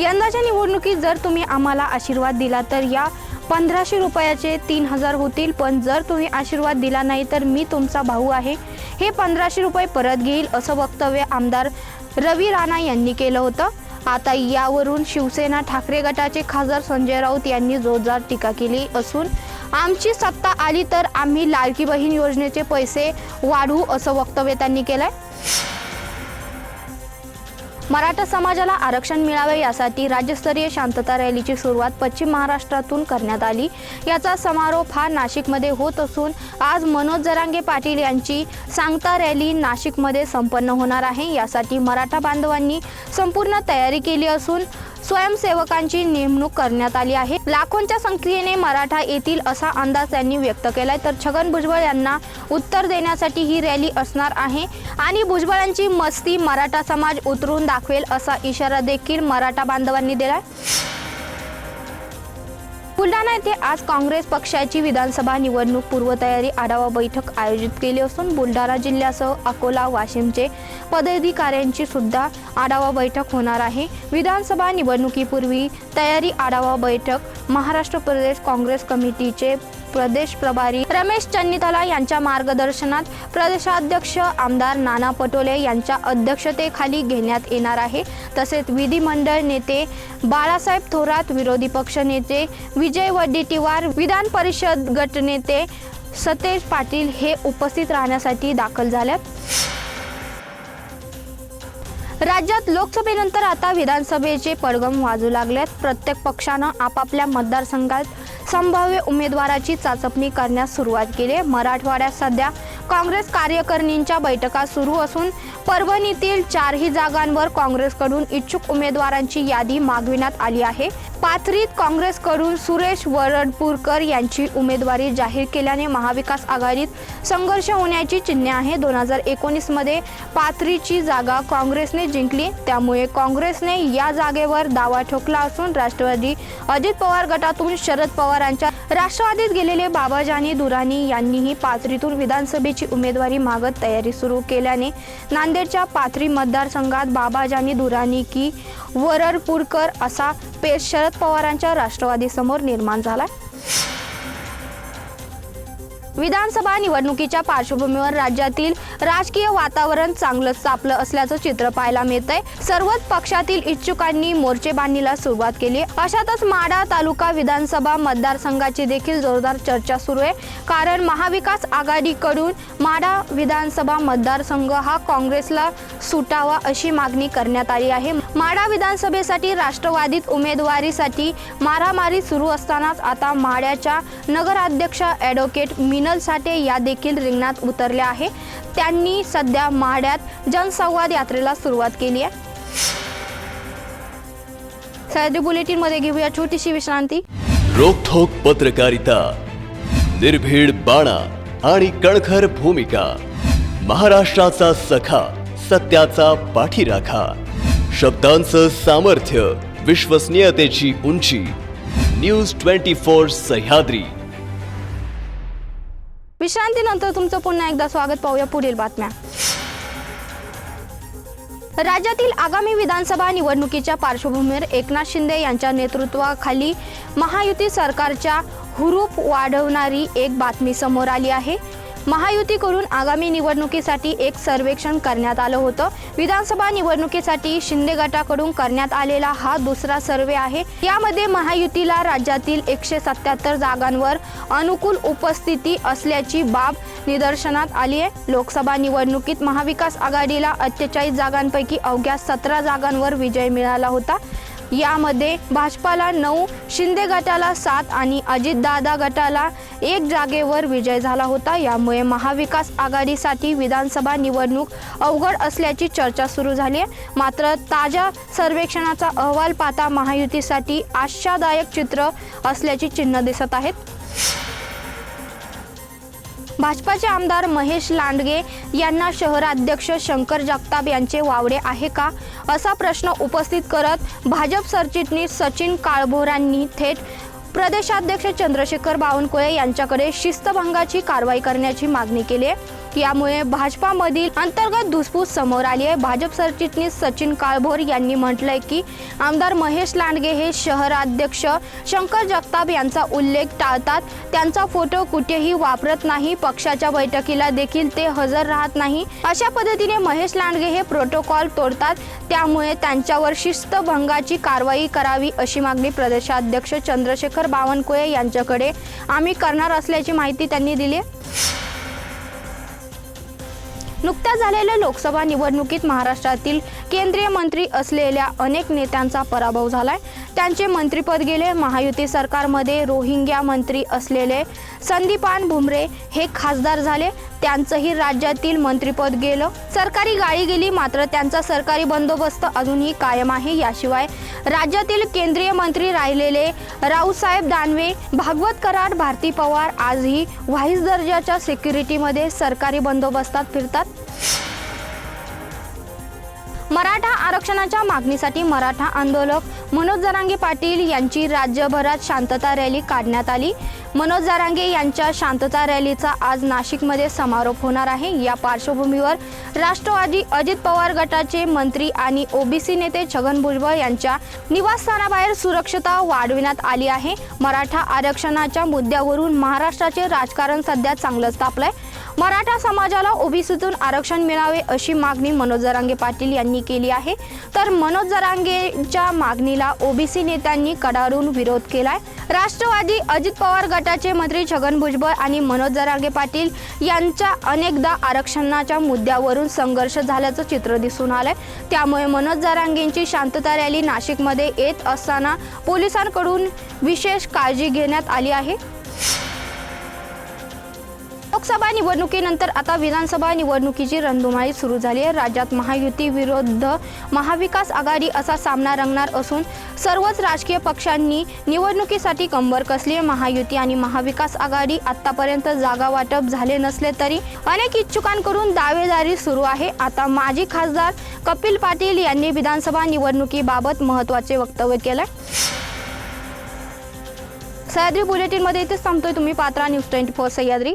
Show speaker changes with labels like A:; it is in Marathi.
A: यंदाच्या निवडणुकीत जर तुम्ही आम्हाला आशीर्वाद दिला तर या पंधराशे रुपयाचे तीन हजार होतील. पण जर तुम्ही आशीर्वाद दिला नाही तर मी तुमचा भाऊ आहे. हे पंधराशे रुपये परत घेईल असं वक्तव्य आमदार रवी राणा यांनी केलं होतं. आता यावरून शिवसेना ठाकरे गटाचे खासदार संजय राऊत यांनी जोरदार टीका केली असून आमची सत्ता आली तर आम्ही लाडकी बहीण योजनेचे पैसे वाढवू असं वक्तव्य त्यांनी केलं आहे मराठा समाजाला आरक्षण मिळावे यासाठी राज्यस्तरीय शांतता रॅलीची सुरुवात पश्चिम महाराष्ट्रातून करण्यात आली. याचा समारोप हा नाशिकमध्ये होत असून आज मनोज जरांगे पाटील यांची सांगता रॅली नाशिकमध्ये संपन्न होणार आहे. यासाठी मराठा बांधवांनी संपूर्ण तयारी केली असून स्वयंसेवकांची नेमणूक करण्यात आली आहे. लाखोंच्या संख्येने मराठा येतील असा अंदाज त्यांनी व्यक्त केलाय. तर छगन भुजबळ यांना उत्तर देण्यासाठी ही रॅली असणार आहे. आणि भुजबळांची मस्ती मराठा समाज उतरून दाखवेल असा इशारा देखील मराठा बांधवांनी दिलाय. बुलढाणा येथे आज काँग्रेस पक्षाची विधानसभा निवडणूक पूर्वतयारी आढावा बैठक आयोजित केली असून बुलढाणा जिल्ह्यासह अकोला वाशिमचे पदाधिकाऱ्यांची सुद्धा आढावा बैठक होणार आहे. विधानसभा निवडणुकीपूर्वी तयारी आढावा बैठक महाराष्ट्र प्रदेश काँग्रेस कमिटीचे प्रदेश प्रभारी रमेश चन्नीतला यांच्या मार्गदर्शनात प्रदेशाध्यक्ष आमदार नाना पटोले यांच्या अध्यक्षतेखाली घेण्यात येणार आहे. तसेच विधिमंडळ नेते बाळासाहेब थोरात विरोधी पक्ष नेते विजय वडेट्टीवार विधान परिषद गटनेते सतेज पाटील हे उपस्थित राहण्यासाठी दाखल झाल्यात राज्यात लोकसभेनंतर आता विधानसभेचे पडगम वाजू लागलेत. प्रत्येक पक्षानं आपापल्या मतदारसंघात संभाव्य उमेदवाराची चाचपणी करण्यास सुरुवात केली मराठवाड्यात सध्या काँग्रेस कार्यकारिणींच्या बैठका सुरू असून परभणीतील चारही जागांवर काँग्रेसकडून इच्छुक उमेदवारांची यादी मागविण्यात आली आहे. पाथरीत काँग्रेसकडून सुरेश वरडपूरकर यांची उमेदवारी जाहीर केल्याने महाविकास आघाडीत संघर्ष होण्याची चिन्हे आहे. दोन हजार एकोणीसमध्ये पाथरीची जागा काँग्रेसने जिंकली. त्यामुळे काँग्रेसने या जागेवर दावा ठोकला असून राष्ट्रवादी अजित पवार गटातून शरद पवारांच्या राष्ट्रवादीत गेलेले बाबाजानी दुराणी यांनीही पाथरीतून विधानसभेची उमेदवारी मागत तयारी सुरू केल्याने नांदेडच्या पाथरी मतदारसंघात बाबाजानी दुराणी की वररपूरकर असा पेच शरद पवारांच्या राष्ट्रवादीसमोर निर्माण झाला विधानसभा निवडणुकीच्या पार्श्वभूमीवर राज्यातील राजकीय वातावरण चांगलंच तापलं असल्याचं चित्र पाहायला मिळतंय. सर्वच पक्षातील इच्छुकांनी मोर्चे बांधणीला सुरुवात केली अशातच माढा तालुका विधानसभा मतदारसंघाची देखील जोरदार चर्चा सुरू आहे. कारण महाविकास आघाडीकडून माढा विधानसभा मतदारसंघ हा काँग्रेसला सुटावा अशी मागणी करण्यात आली आहे. माढा विधानसभेसाठी राष्ट्रवादीत उमेदवारीसाठी मारामारी सुरू असतानाच आता माढ्याच्या नगराध्यक्ष ॲडव्होकेट मिनल साठे या देखील रिंगणात उतरल्या आहे. त्यांनी सध्या माड्यात जनसंवाद यात्रेला सुरुवात केली आहे. सह्याद्री बुलेटिनमध्ये घेऊया छोटीशी विश्रांती.
B: रोखोक पत्रकारिता निर्भीड बाणा आणि कणखर भूमिका महाराष्ट्राचा सखा सत्याचा पाठीराखा शब्दांचं सामर्थ्य विश्वसनीयतेची उंची न्यूज ट्वेंटी फोर सह्याद्री.
A: विश्रांतीनंतर तुमचं पुन्हा एकदा स्वागत पाहूया पुढील बातम्या. राज्यातील आगामी विधानसभा निवडणुकीच्या पार्श्वभूमीवर एकनाथ शिंदे यांच्या नेतृत्वाखाली महायुती सरकारच्या हुरूप वाढवणारी एक बातमी समोर आली आहे. महायुतीकडून आगामी निवडणुकीसाठी एक सर्वेक्षण करण्यात आलं होतं. विधानसभा निवडणुकीसाठी शिंदे गटाकडून करण्यात आलेला हा दुसरा सर्वे आहे. यामध्ये महायुतीला राज्यातील एकशे सत्याहत्तर जागांवर अनुकूल उपस्थिती असल्याची बाब निदर्शनात आली आहे. लोकसभा निवडणुकीत महाविकास आघाडीला अठ्ठेचाळीस जागांपैकी अवघ्या सतरा जागांवर विजय मिळाला होता. यामध्ये भाजपाला नऊ शिंदे गटाला सात आणि अजितदादा गटाला एक जागेवर विजय झाला होता. यामुळे महाविकास आघाडीसाठी विधानसभा निवडणूक अवघड असल्याची चर्चा सुरू झाली. आहे मात्र ताज्या सर्वेक्षणाचा अहवाल पाहता महायुतीसाठी आशादायक चित्र असल्याची चिन्ह दिसत आहेत. भाजपाचे आमदार महेश लांडगे यांना शहराध्यक्ष शंकर जगताप यांचे वावडे आहे का? असा प्रश्न उपस्थित करत भाजप सरचिटणीस सचिन काळभोरांनी थेट प्रदेशाध्यक्ष चंद्रशेखर बावनकुळे यांच्याकडे शिस्तभंगाची कारवाई करण्याची मागणी केली आहे. यामुळे भाजपामधील अंतर्गत धुसफूस समोर आली आहे. भाजप सरचिटणीस सचिन काळभोर यांनी म्हटलंय की आमदार महेश लांडगे हे शहराध्यक्ष शंकर जगताप यांचा उल्लेख टाळतात. त्यांचा फोटो कुठेही वापरत नाही. पक्षाच्या बैठकीला देखील ते हजर राहत नाही. अशा पद्धतीने महेश लांडगे हे प्रोटोकॉल तोडतात. त्यामुळे त्यांच्यावर शिस्तभंगाची कारवाई करावी अशी मागणी प्रदेशाध्यक्ष चंद्रशेखर बावनकुळे यांच्याकडे आम्ही करणार असल्याची माहिती त्यांनी दिली आहे. नुकत्याच झालेल्या लोकसभा निवडणुकीत महाराष्ट्रातील केंद्रीय मंत्री असलेल्या अनेक नेत्यांचा पराभव झालाय. त्यांचे मंत्रिपद गेले महायुती सरकारमध्ये रोहिंग्या मंत्री असलेले संदीपान भुमरे हे खासदार झाले. त्यांचंही राज्यातील मंत्रिपद गेलं. सरकारी गाडी गेली मात्र त्यांचा सरकारी बंदोबस्त अजूनही कायम आहे. याशिवाय राज्यातील केंद्रीय मंत्री राहिलेले रावसाहेब दानवे भागवत कराड भारती पवार आजही व्हाईस दर्जाच्या सिक्युरिटीमध्ये सरकारी बंदोबस्तात फिरतात. मराठा आरक्षणाच्या मागणीसाठी मराठा आंदोलक मनोज जरांगे पाटील यांची राज्यभरात शांतता रॅली काढण्यात आली. मनोज जरांगे यांच्या शांतता रॅलीचा आज नाशिकमध्ये समारोप होणार आहे. या पार्श्वभूमीवर राष्ट्रवादी अजित पवार गटाचे मंत्री आणि ओबीसी नेते छगन भुजबळ यांच्या निवासस्थानाबाहेर सुरक्षता वाढविण्यात आली आहे. मराठा आरक्षणाच्या मुद्द्यावरून महाराष्ट्राचे राजकारण सध्या चांगलंच तापलंय. मराठा समाजाला ओबीसीतून आरक्षण मिळावे अशी मागणी मनोज जरांगे पाटील यांनी केली आहे. तर मनोज जरांगेच्या मागणीला ओबीसी नेत्यांनी कडाडून विरोध केलाय. राष्ट्रवादी अजित पवार गटाचे मंत्री छगन भुजबळ आणि मनोज जरांगे पाटील यांच्या अनेकदा आरक्षणाच्या मुद्द्यावरून संघर्ष झाल्याचं चित्र दिसून आलंय. त्यामुळे मनोज जरांगेंची शांतता रॅली नाशिकमध्ये येत असताना पोलिसांकडून विशेष काळजी घेण्यात आली आहे. लोकसभा निवडणुकीनंतर आता विधानसभा निवडणुकीची रणधुमाळी सुरू झाली आहे. राज्यात महायुती विरुद्ध महाविकास आघाडी असा सामना रंगणार असून सर्वच राजकीय पक्षांनी निवडणुकीसाठी कंबर कसली आहे. महायुती आणि महाविकास आघाडी आतापर्यंत जागा वाटप झाले नसले तरी अनेक इच्छुकांकडून दावेदारी सुरू आहे. आता माजी खासदार कपिल पाटील यांनी विधानसभा निवडणुकीबाबत महत्त्वाचे वक्तव्य केलं सह्याद्री बुलेटिनमध्ये इथेच थांबतोय तुम्ही. पात्रा न्यूज ट्वेंटी फोर सह्याद्री.